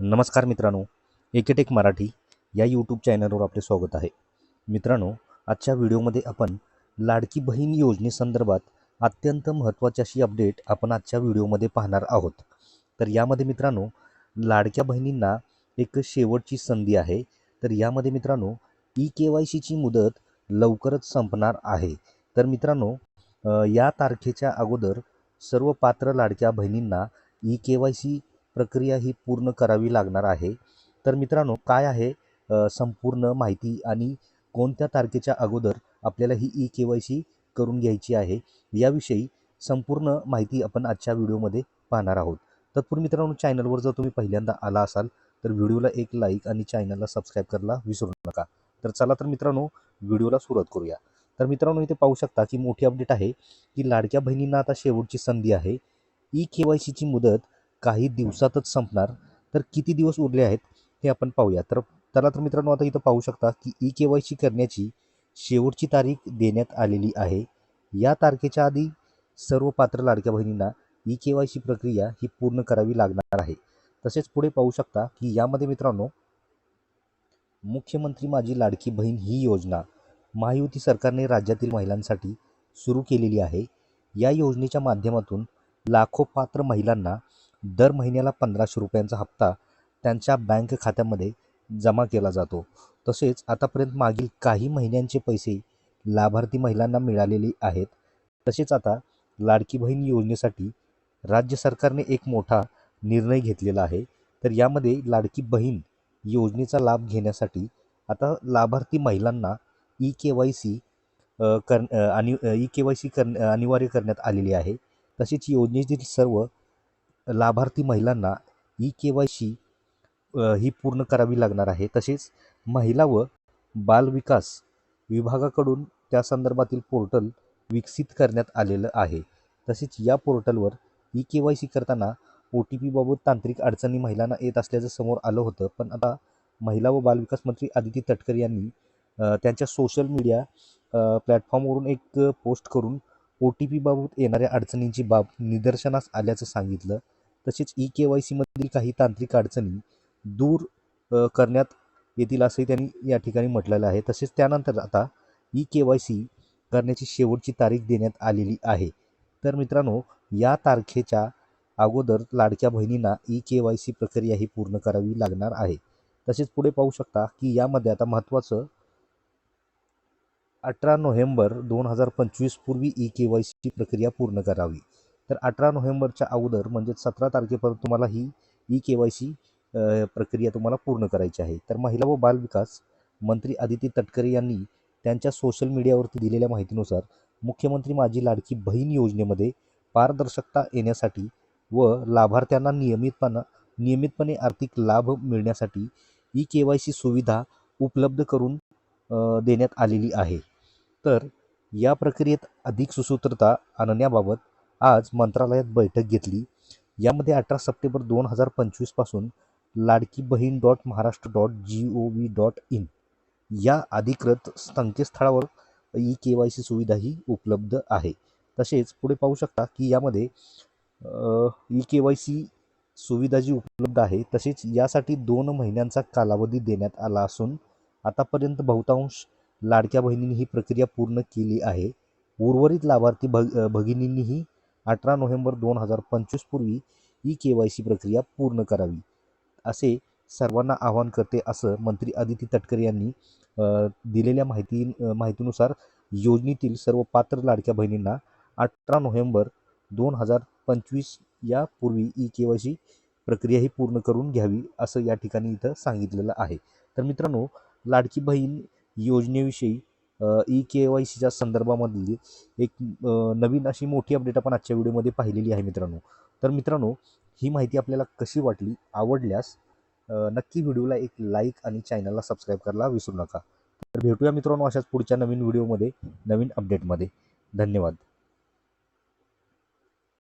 नमस्कार मित्रांनो एकेटेक मराठी या यूट्यूब चॅनलवर आपले स्वागत आहे. मित्रांनो आजच्या व्हिडिओमध्ये आपण लाडकी बहीण योजनेसंदर्भात अत्यंत महत्त्वाची अशी अपडेट आपण आजच्या व्हिडिओमध्ये पाहणार आहोत. तर यामध्ये मित्रांनो लाडक्या बहिणींना एक शेवटची संधी आहे. तर यामध्ये मित्रांनो ई के वाय सीची मुदत लवकरच संपणार आहे. तर मित्रांनो या तारखेच्या अगोदर सर्व पात्र लाडक्या बहिणींना ई के वाय सी प्रक्रिया ही पूर्ण करावी लागणार आहे. तर मित्रांनो काय आहे संपूर्ण माहिती आणि कोणत्या तारखेच्या अगोदर आपल्याला ही ई के वाय सी करून घ्यायची आहे याविषयी संपूर्ण माहिती आपण आजच्या व्हिडिओमध्ये पाहणार आहोत. तत्पूर्वी मित्रांनो चॅनलवर जर तुम्ही पहिल्यांदा आला असाल तर व्हिडिओला एक लाईक आणि चॅनलला सबस्क्राईब करायला विसरू नका. तर चला तर मित्रांनो व्हिडिओला सुरुवात करूया. तर मित्रांनो इथे पाहू शकता की मोठी अपडेट आहे की लाडक्या बहिणींना आता शेवटची संधी आहे. ई के वाय सीची मुदत काही दिवसातच संपणार. तर किती दिवस उरले आहेत हे आपण पाहूया. तर त्याला तर मित्रांनो आता इथं पाहू शकता की ई के वाय सी करण्याची शेवटची तारीख देण्यात आलेली आहे. या तारखेच्या आधी सर्व पात्र लाडक्या बहिणींना ई के वाय सी प्रक्रिया ही पूर्ण करावी लागणार आहे. तसेच पुढे पाहू शकता की यामध्ये मित्रांनो मुख्यमंत्री माझी लाडकी बहीण ही योजना महायुती सरकारने राज्यातील महिलांसाठी सुरू केलेली आहे. या योजनेच्या माध्यमातून लाखो पात्र महिलांना दर महिन्याला पंधराशे रुपयांचा हप्ता त्यांच्या बँक खात्यामध्ये जमा केला जातो. तसेच आतापर्यंत मागील काही महिन्यांचे पैसे लाभार्थी महिलांना मिळालेली आहेत. तसेच आता लाडकी बहीण योजनेसाठी राज्य सरकारने एक मोठा निर्णय घेतलेला आहे. तर यामध्ये लाडकी बहीण योजनेचा लाभ घेण्यासाठी आता लाभार्थी महिलांना ई के वाय सी कर आणि ई के वाय सी कर अनिवार्य करण्यात आलेली आहे. तसेच योजनेतील सर्व लाभार्थी महिलांना ई के वाय सी ही पूर्ण करावी लागणार आहे. तसेच महिला व बालविकास विभागाकडून त्या संदर्भातील पोर्टल विकसित करण्यात आलेलं आहे. तसेच या पोर्टलवर ई के वाय सी करताना ओ टी पीबाबत तांत्रिक अडचणी महिलांना येत असल्याचं समोर आलं होतं. पण आता महिला व बालविकास मंत्री आदिती तटकर यांनी त्यांच्या सोशल मीडिया प्लॅटफॉर्मवरून एक पोस्ट करून ओ टी पीबाबत येणाऱ्या अडचणींची बाब निदर्शनास आल्याचं सांगितलं. तसेच ई के वाय सीमधील काही तांत्रिक अडचणी दूर करण्यात येतील असंही त्यांनी या ठिकाणी म्हटलेलं आहे. तसेच त्यानंतर आता ई के वाय सी करण्याची शेवटची तारीख देण्यात आलेली आहे. तर मित्रांनो या तारखेच्या अगोदर लाडक्या बहिणींना ई के वाय सी प्रक्रिया ही पूर्ण करावी लागणार आहे. तसेच पुढे पाहू शकता की यामध्ये आता महत्त्वाचं अठरा नोव्हेंबर दोन हजार पंचवीस पूर्वी ई के वाय सी प्रक्रिया पूर्ण करावी. तर अठरा नोव्हेंबरच्या अगोदर म्हणजे सतरा तारखेपर्यंत तुम्हाला ही ई के वाय सी प्रक्रिया तुम्हाला पूर्ण करायची आहे. तर महिला व बालविकास मंत्री आदिती तटकरे यांनी त्यांच्या सोशल मीडियावरती दिलेल्या माहितीनुसार मुख्यमंत्री माझी लाडकी बहीण योजनेमध्ये पारदर्शकता येण्यासाठी व लाभार्थ्यांना नियमितपणा नियमितपणे आर्थिक लाभ मिळण्यासाठी ई के वाय सी सुविधा उपलब्ध करून देण्यात आलेली आहे. तर या प्रक्रियेत अधिक सुसूत्रता आणण्याबाबत आज मंत्रालयात बैठक घेतली. यामध्ये अठरा सप्टेंबर दोन हजार पंचवीसपासून Ladki Bahin dot Maharashtra dot G O V dot in या अधिकृत संकेतस्थळावर ई के वाय सी सुविधा ही उपलब्ध आहे. तसेच पुढे पाहू शकता की यामध्ये ई के वाय सी सुविधा जी उपलब्ध आहे तसेच यासाठी दोन महिन्यांचा कालावधी देण्यात आला असून आतापर्यंत बहुतांश लाडक्या बहिणींनी ही प्रक्रिया पूर्ण केली आहे. उर्वरित लाभार्थी भग भगिनींनीही अठरा नोव्हेंबर दोन हजार पंचवीस पूर्वी ई के वाय सी प्रक्रिया पूर्ण करावी असे सर्वांना आवाहन करते असं मंत्री आदिती तटकरे यांनी दिलेल्या माहिती माहितीनुसार योजनेतील सर्व पात्र लाडक्या बहिणींना अठरा नोव्हेंबर दोन हजार पंचवीस यापूर्वी ई के वाय सी प्रक्रिया ही पूर्ण करून घ्यावी असं या ठिकाणी इथं सांगितलेलं आहे. तर मित्रांनो लाडकी बहीण योजनेविषयी ई के वाय सीच्या संदर्भामधली एक नवीन अशी मोठी अपडेट आपण आजच्या व्हिडिओमध्ये पाहिलेली आहे मित्रांनो. तर मित्रांनो ही माहिती आपल्याला कशी वाटली आवडल्यास नक्की व्हिडिओला एक लाईक आणि चॅनलला सबस्क्राईब करायला विसरू नका. तर भेटूया मित्रांनो अशाच पुढच्या नवीन व्हिडिओमध्ये नवीन अपडेटमध्ये धन्यवाद.